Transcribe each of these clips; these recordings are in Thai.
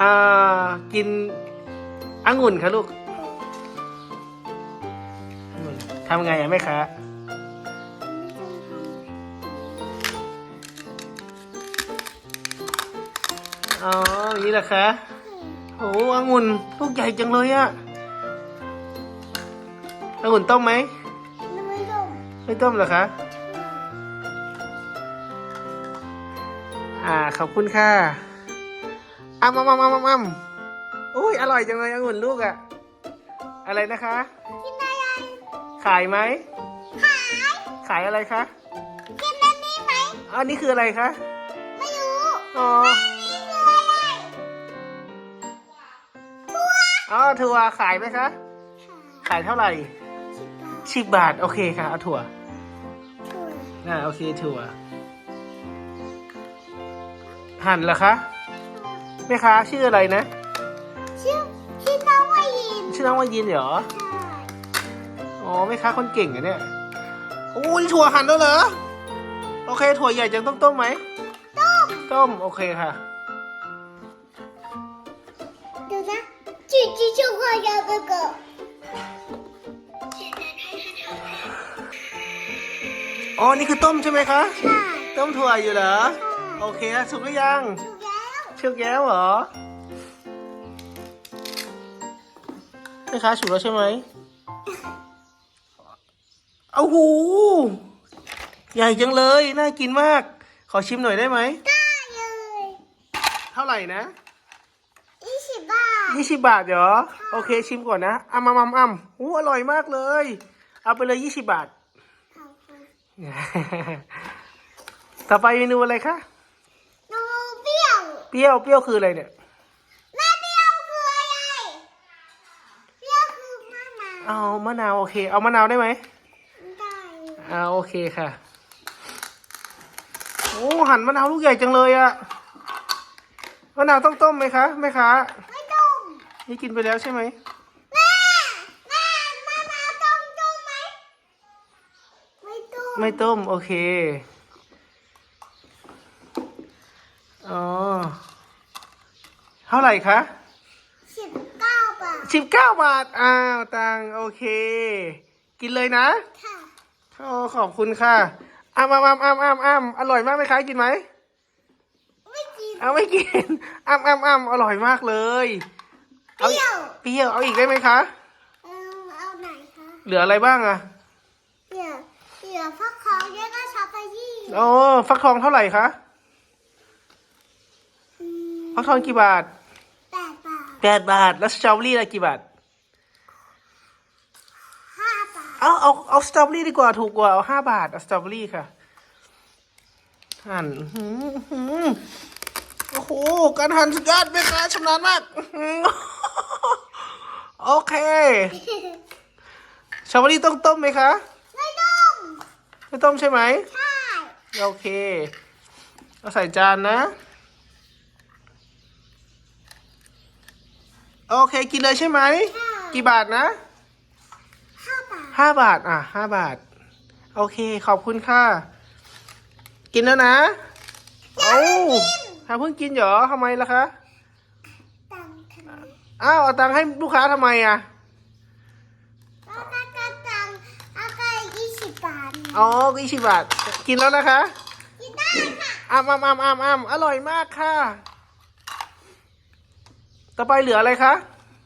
อ่ากินองุ่นค่ะลูกองุ่นทำไงอะแม่ค้าอ๋ออย่างนี้แหละคะโอ้องุ่นลูกใหญ่จังเลยอะองุ่นต้มไหม ไม่ต้มไม่ต้มเหรอคะ อ่า ขอบคุณค่ะ อ้ำอ้ำอ้ำอ้ำอ้ำอุ้ยอร่อยจังเลยองุ่นลูกอะอะไรนะคะ กินอะไร ขายไหม ขาย ขายอะไรคะ กินแบบนี้ไหม อันนี้คืออะไรคะ ไม่รู้ อ๋อนี่คืออะไรถั่วอ๋อถั่วขายไหมคะ ขายเท่าไหร่สิบบาทสิบบาทโอเคค่ะ เอาถั่วถั่วอ่าโอเคถั่วหั่นเหรอคะ แม่ค้าชื่ออะไรนะ ชื่อชื่อน้องวายินชื่อน้องวายินเหรอ อ๋อแม่ค้าคนเก่งอะเนี่ยโอ้ยถั่วหั่นแล้วเหรอ โอเค ถั่วใหญ่ยังต้องต้มไหม ต้ม ต้ม โอเคค่ะ เดี๋ยวนะจีจีชอบความยาวเกินอ๋อ นี่คือต้มใช่ไหมคะต้มถั่วอยู่เหรอ โอเคสุกหรือยัง เชือกแย้วเหรอแม่ค้าฉุกแล้วใช่ไหมเอาหูใหญ่จังเลย น่ากินมาก ขอชิมหน่อยได้ไหม ได้เลยเท่าไหร่นะยี่สิบบาทยี่สิบบาทเหรอ โอเคชิมก่อนนะอ้ำอ้ำอ้ำอ้ำอู้อร่อยมากเลย เอาไปเลยยี่สิบบาทขอบคุณต่อไปเมนูอะไรคะหนูเปรี้ยว เปรี้ยวเปรี้ยวคืออะไรเนี่ยแม่เปรี้ยวคืออะไรเปรี้ยวคือมะนาวเอามะนาวโอเค เอามะนาวได้ไหมได้อ่าโอเคค่ะโอ้หั่นมะนาวลูกใหญ่จังเลยอะมะนาวต้องต้มไหมคะแม่ค้าไม่ต้มนี่กินไปแล้วใช่ไหมแม่แม่มะนาวต้มต้มไหมไม่ต้มไม่ต้มโอเค อ๋อ เท่าไหร่คะสิบเก้าบาทสิบเก้าบาท อ้าวตังโอเค กินเลยนะ ค่ะโอ้ขอบคุณค่ะอ้ำอ้ำอ้ำอ้ำอ้ำอ้ำอร่อยมากไหมคะกินไหมไม่กินเอาไม่กินอ้ำอ้ำอ้ำอร่อยมากเลยเปรี้ยวเปรี้ยวเอาอีกได้ไหมคะ เออเอาไหนคะเหลืออะไรบ้างอะเปรี้ยวเปรี้ยวฟักทองแล้วก็ช็อกโกแลตโอ้ฟักทองเท่าไหร่คะอืม ฟักทองกี่บาทแปดบาทแปดบาท แล้วสตรอเบอรี่ละกี่บาทห้าบาท เอาเอาเอาสตรอเบอรี่ดีกว่าถูกกว่าเอาห้าบาทเอาสตรอเบอรี่ค่ะหั่นอื้อหืออื้อหือโอ้โห การหั่นสุดยอดแม่ค้าชำนาญมากอื้อหือโอเคสตรอเบอรี่ต้องต้มไหมคะไม่ต้มไม่ต้มใช่ไหมใช่ โอเคเอาใส่จานนะ โอเคกินเลยใช่ไหม กี่บาทนะห้าบาทห้าบาทอะห้าบาท โอเคขอบคุณค่ะ กินแล้วนะโอ้ทำเพิ่งกินเหรอทำไมล่ะคะตังค์ทำไมอ้าวเอาตังค์ให้ลูกค้าทำไมอะแล้วก็ตังค์ตังค์เอาไปยี่สิบบาทอ๋อยี่สิบบาท กินแล้วนะคะ กินได้ค่ะอ้ามอ้ามอ้ามอ้ามอ้ามอร่อยมากค่ะ ต่อไปเหลืออะไรคะ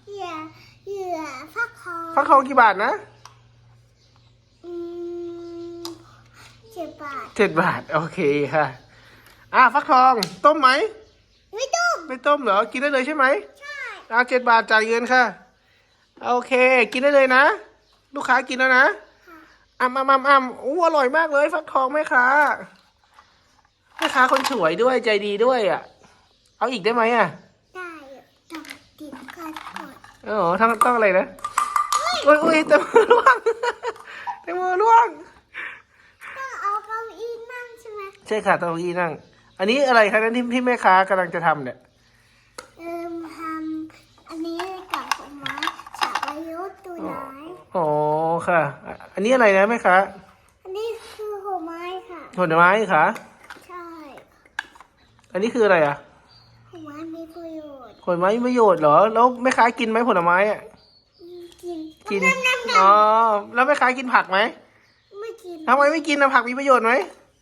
เหยื่อเหยื่อฟักทองฟักทองกี่บาทนะอืมเจ็ดบาทเจ็ดบาท โอเคค่ะ อะฟักทอง ต้มไหมไม่ต้มไม่ต้มเหรอ กินได้เลยใช่ไหมใช่เอาเจ็ดบาทจ่ายเงินค่ะ โอเค กินได้เลยนะ ลูกค้ากินแล้วนะค่ะอ่ำอ่ำอ่ำอ่ำอู้อร่อยมากเลย ฟักทองแม่ค้าแม่ค้าคนสวยด้วยใจดีด้วยอะ เอาอีกได้ไหมอะ ได้ต้องติดกันก่อน เออต้องต้องอะไรนะอุ้ยอุ้ยแตงโมร่วงแตงโมร่วงต้องเอาเก้าอี้นั่งใช่ไหมใช่ค่ะตรงนี้นั่ง อันนี้อะไรคะนั่นที่ที่แม่ค้ากำลังจะทำเนี่ยเอิ่มทำอันนี้กับผมไม้ฉากอายุตัวน้อยอ๋อค่ะอะ อันนี้อะไรนะแม่ค้าอันนี้คือหัวไม้ค่ะผลไม้ค่ะ ใช่ อันนี้คืออะไรอะ หัวมีประโยชน์ ผลไม้มีประโยชน์เหรอ แล้วแม่ค้ากินไหมผลไม้อะ กินกินน้ำน้ำน้อ๋อ แล้วแม่ค้ากินผักไหมำไม่กิน ทำไมไม่กินนะผักมีประโยชน์ไหม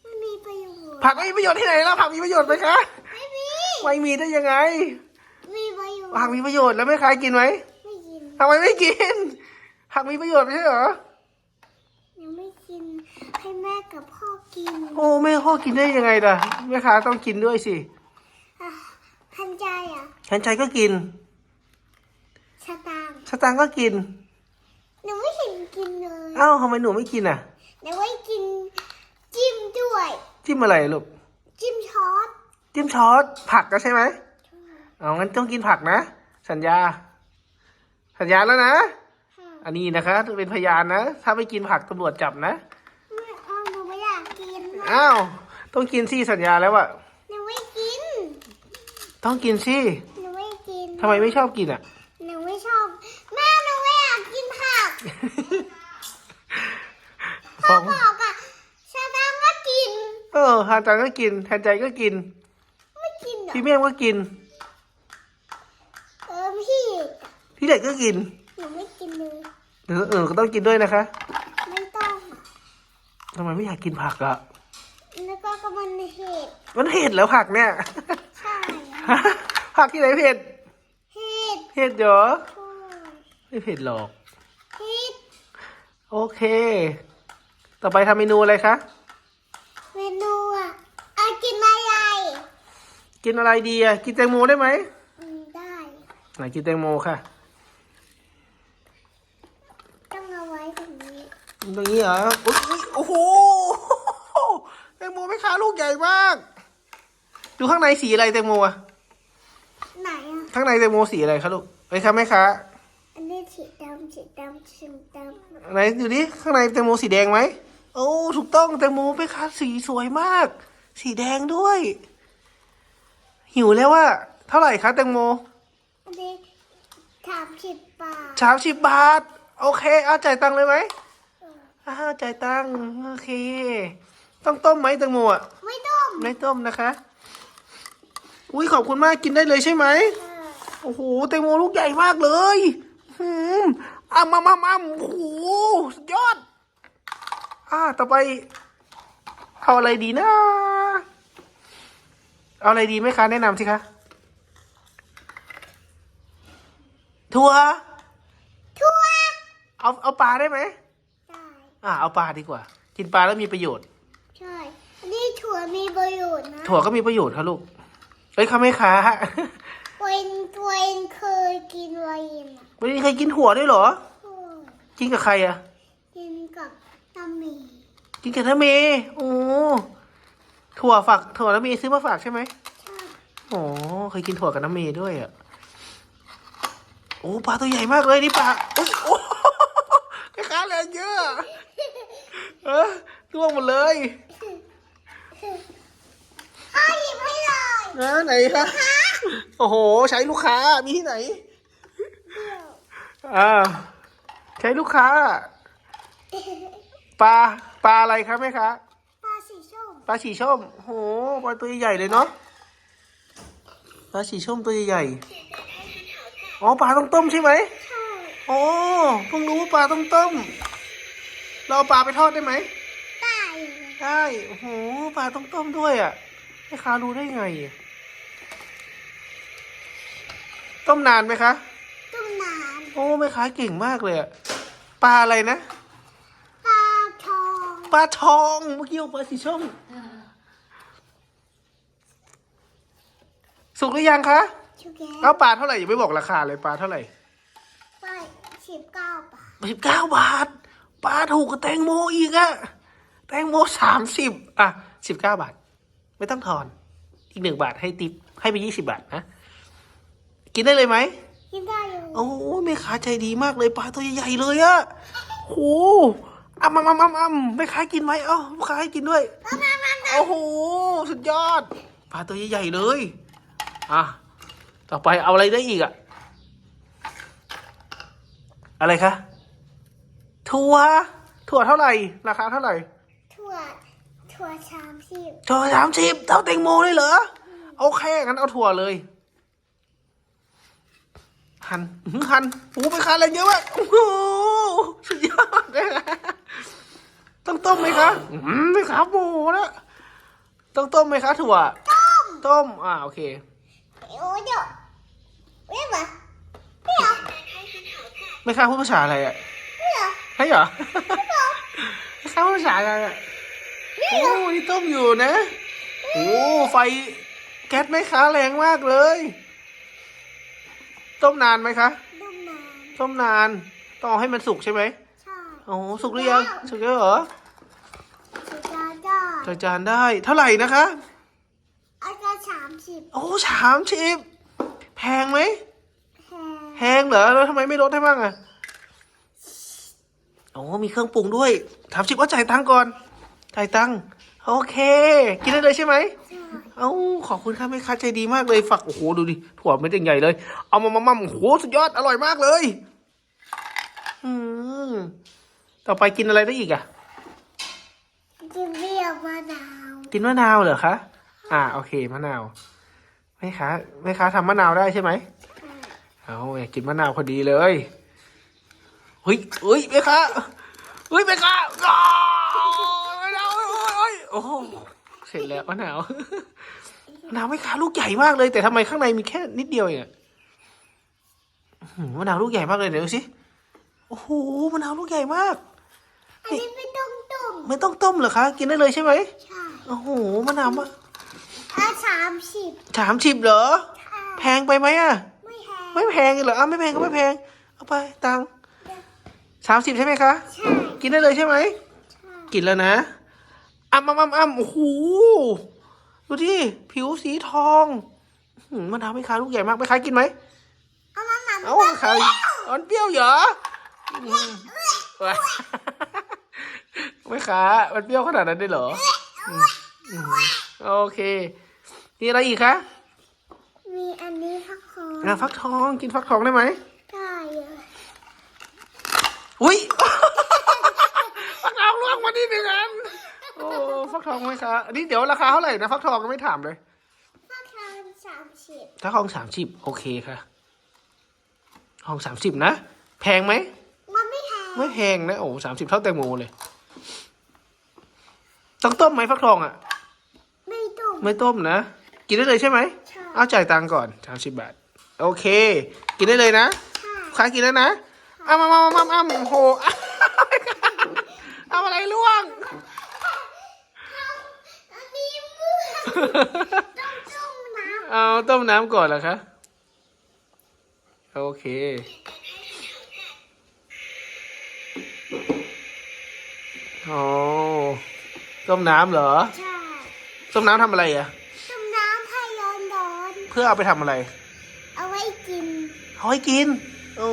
ไม่มีประโยชน์ ผักไม่มีประโยชน์ที่ไหนแล้วผักมีประโยชน์ไหมคะ ไม่มี ไม่มีได้ยังไง มีประโยชน์ ผักมีประโยชน์แล้วแม่ค้ากินไหม ไม่กิน ทำไมไม่กิน ผักมีประโยชน์ไม่ใช่เหรอยังไม่กินให้แม่กับพ่อกิน โอ้แม่พ่อกินได้ยังไงล่ะ แม่ค้าต้องกินด้วยสิอะ ทันใจอะฉันใจก็กิน ชะตางค์สตางค์ก็กิน หนูไม่เห็นกินเลยอ้าวทำไมหนูไม่กินอะ หนูไม่กินจิ้มด้วย จิ้มอะไรลูก จิ้มช้อนจิ้มช้อนผักก็ใช่ไหมเอางั้นต้องกินผักนะ สัญญา สัญญาแล้วนะ ค่ะอันนี้นะคะเป็นพยานนะ ถ้าไม่กินผักตำรวจจับนะ ไม่เอาหนูไม่อยากกินนะอ้าว ต้องกินสิสัญญาแล้วอะหนูไม่กิน ต้องกินสิหนูไม่กินทำไมไม่ชอบกินอะหนูไม่ชอบ แม่หนูไม่อยากกินผักฟพ่อองบอกอะชาดามก็กิน เออฮานจังก็กินแทนใจก็กิน ไม่กินเหรอพี่เมี่ยงก็กิน เออพี่พี่เด็กก็กิน หนูไม่กินเลยเออเออก็ต้องกินด้วยนะคะ ไม่ต้อง ทำไมไม่อยากกินผักอะแล้วก็กำมันเห็ด มันเผ็ดแล้วผักเนี่ยใช่ ผักที่ไหนเผ็ดเห็ดเผ็ดเหรอโอ้ยไม่เผ็ดหรอกเห็ด โอเค ต่อไปทำเมนูอะไรคะ เมนูอะอะกินอะไร กินอะไรดีอะกินแตงโมได้ไหมอืมได้ไหนกินแตงโมค่ะ ต้องเอาไว้ตรงนี้ ตรงนี้เหรออุ๊ยอุ๊ยโอ้โห แตงโมไม่ค้าลูกใหญ่มาก ดูข้างในสีอะไรแตงโมอะไหนอะ ข้างในแตงโมสีอะไรคะลูกเอ้ยครับแม่ค้าอันนี้สีดำสีดำสีดำไหนดูดิข้างในแตงโมสีแดงไหมโอ้ถูกต้องแตงโมแม่ค้าสีสวยมาก สีแดงด้วย หิวแล้วว่า เท่าไหร่คะแตงโมอันนี้สามสิบบาทสามสิบบาท โอเค เอาจ่ายตังค์เลยไหมเอออ้าวจ่ายตังค์โอเค ต้องต้มไหมแตงโมอะไม่ต้มไม่ต้มนะคะ อุ้ยขอบคุณมากกินได้เลยใช่ไหมเออ โอ้โหแตงโมลูกใหญ่มากเลยหืมอ้ามอ้ามอ้ามอ้ามโอ้โหสุดยอด อ่า ต่อไป เอาอะไรดีนะ เอาอะไรดีไหมคะ แนะนำสิคะถั่วถั่วเอาเอาปลาได้ไหมได้อ่า เอาปลาดีกว่า กินปลาแล้วมีประโยชน์ ใช่อันนี้ถั่วมีประโยชน์นะ ถั่วก็มีประโยชน์ครับลูกเอ้ยค่ะแม่ค้า ตัวเองตัวเองเคยกินไวน์อะวันนี้เคยกินถั่วด้วยเหรอ โอ้ยกินกับใครอะกินกับน้ำหมีกินกับน้าเมย์โอ้ถั่วฝักถั่วน้าเมย์ซื้อมาฝากใช่ไหมใช่โอ้เคยกินถั่วกับน้าเมย์ด้วยอะโอ้ปลาตัวใหญ่มากเลยนี่ปลาโอ้โอ้แม่ค้าแรงเยอะ เออร่วงหมดเลยพ่อหยิบให้เลยนะไหนคะโอ้โห ใช้ลูกค้า มีที่ไหนเดี๋ยวอ่าใช้ลูกค้า ปลา ปลาอะไรครับแม่ค้าปลาสีส้ม ปลาฉีช่อมโห ปลาตัวใหญ่ๆเลยเนาะ ปลาฉีช่อมตัวใหญ่ๆอ๋อ ปลาต้องต้มใช่ไหมใช่อ๋อเพิ่งรู้ว่าปลาต้องต้ม เราเอาปลาไปทอดได้ไหม ได้ ได้ โอ้โห ปลาต้องต้มด้วยอะแม่ค้ารู้ได้ไงอะ ต้มนานไหมคะ ต้มนาน โอ้แม่ค้าเก่งมากเลยอะปลาอะไรนะ ปลาทอง ปลาทองเมื่อกี้เอาปลาสีช่อมสุกหรือยังคะชูแกเอาปลาเท่าไหร่อย่าไม่บอกราคาเลยปลาเท่าไหร่ไปสิบเก้าบาทสิบเก้าบาทปลาถูกกับแตงโมอีกอะแตงโมสามสิบอะสิบเก้าบาท ไม่ต้องทอน อีกหนึ่งบาทให้ติปให้ไปยี่สิบาทนะ กินได้เลยไหมกินได้อยู่โอ้แม่ค้าใจดีมากเลยปลาตัวใหญ่ๆเลยอะโหอ้ำอ้ำอ้ำอ้ำอ้ำแม่ค้ากินไหมเอ้าลูกค้าให้กินด้วยโอ้โหสุดยอดปลาตัวใหญ่ๆเลยอะต่อไปเอาอะไรได้อีกอะอะไรคะถั่วถั่วเท่าไหร่ราคาเท่าไหร่ถั่วถั่วสามสิบถั่วสามสิบเท่าแตงโมเลยเหรอโอเคงั้นเอาถั่วเลย หั่นอื้อหือหั่นโอ้โหไปคาอะไรเยอะมากโอ้โหสุดยอดเลยนะต้องต้มไหมคะอืมไม่ครับโอ้โหแล้วต้องต้มไหมคะถั่ว ต้มต้มอ่าโอเคโอ้ยเดี๋ยวเรียกว่าเรียกไม่ค้าพูดภาษาอะไรอะเรียกใช่เหรอไม่ค้าพูดภาษาอะไรอะโอ้นี่ต้มอยู่นะ โอ้ไฟแก๊สไหมคะแรงมากเลย ต้มนานไหมคะ ต้มน้ต้มนาน ต้องเอาให้มันสุกใช่ไหมำใช่โอ้สุกหรือยังสุกแล้วเหรอสุดยอดจ้าใส่จานได้ เท่าไหร่นะคะ อาจารย์สามสิบโอ้สามชิบแพงไหมแพแพงเหรอแล้วทำไมไม่ลดให้บ้างอะโอ้มีเครื่องปรุงด้วยถามชิบว่าจ่ายตังค์ก่อนจ่ายตังค์โอเค กินได้เลยใช่ไหมใช่ เอ้าขอบคุณครับแม่ค้าใจดีมากเลยฝักโอ้โหดูดิถั่วเม็ดใหญ่ๆเลย เอามามามาโอ้โหสุดยอดอร่อยมากเลยอืมต่อไปกินอะไรได้อีกอะกินเรียกมะนาวกินมะนาวเหรอคะอ่าโอเคมะนาวแม่ค้าแม่ค้าทำมะนาวได้ใช่ไหมเอาอยากกินมะนาวพอดีเลยเฮ้ยเฮ้ยแม่ค้าเฮ้ยแม่ค้าอ้าวมะนาวเฮ้ยเฮ้ยโอ้โหเสร็จแล้วมะนาวมะ นาวแม่ค้าลูกใหญ่มากเลย แต่ทำไมข้างในมีแค่นิดเดียวเองอะอื้อหือมะนาวลูกใหญ่มากเลยเดี๋ยวดูสิโอ้โหมะนาวลูกใหญ่มากอันนี้ไม่ต้องต้มไม่ต้องต้มเหรอคะ กินได้เลยใช่ไหมใช่โอ้โหมะนาวมะอาสามสิบสามสิบเหรอค่ะแพงไปไหมอะไม่แพงไม่แพงเหรออะไม่แพงก็ไม่แพงเอาไปตังสามสิบใช่ไหมคะใช่กินได้เลยใช่ไหมใช่กินแล้วนะอ้ำอ้ำอ้ำอ้ำโอ้โห ดูดิผิวสีทองหืมมะนาวไม่ค้าลูกใหญ่มากไม่ค้ากินไหมเอามาหมันเอ้าค้าอ่อนเปรี้ยวเหรออืมว้าไม่ค้ามันเปรี้ยวขนาดนั้นได้เหรออืมอืมโอเคมีอะไรอีกคะมีอันนี้พักคออะฟักทองกินฟักทองได้ไหมได้เลยอุ้ย ฟักทองล่วงมานี่หนึ่งอันโอ้ฟักทองไหมคะอันนี้เดี๋ยวราคาเท่าไหร่นะฟักทองก็ไม่ถามเลยพักทองสามสิบถ้าทองสามสิบโอเคค่ะทองสามสิบนะ แพงไหมมันไม่แพงไม่แพงนะโอ้สามสิบเท่าแตงโมเลย ต้องต้มไหมฟักทองอะ ไม่ต้ม ไม่ต้มนะ กินได้เลยใช่ไหมใช่เอาจ่ายตังค์ก่อนสามสิบบาท โอเค กินได้เลยนะใช่ค้ากินแล้วนะอ้ามามามามามาโอ้โห เอาอะไรล่วง อันนี้มือต้องต้มน้ เอา ต้มน้ำก่อนเหรอคะ โอเค อ๋อ ต้มน้ำเหรอำใช่ต้มน้ำทำอะไรอะ ต้มน้ำให้ร้อนร้อนเพื่อเอาไปทำอะไรๆเอาไว้กินเอาให้กิน โอ้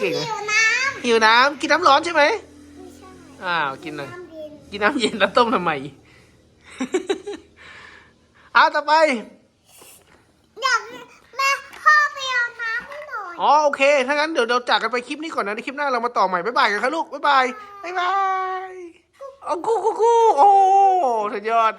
เก่งเดี๋ยวน้หิวน้ำกินน้ำร้อนใช่ไหมำไม่ใช่อ้าวกินหน่อยน้ำเย็นกินน้ำเย็นแล้วต้มทำไมอ้าวต่อไป อยากแม่พ่อไปเอาน้ำให้หน่ อ๋อโอเค ถ้างั้นเดี๋ยวเราจากกันไปคลิปนี้ก่อนนะในคลิปหน้าเรามาต่อใหม่บ๊ายบายกันครับลูกบ๊ายบายบ๊ายบายโอ้กูกูกูโอ้สุดยอด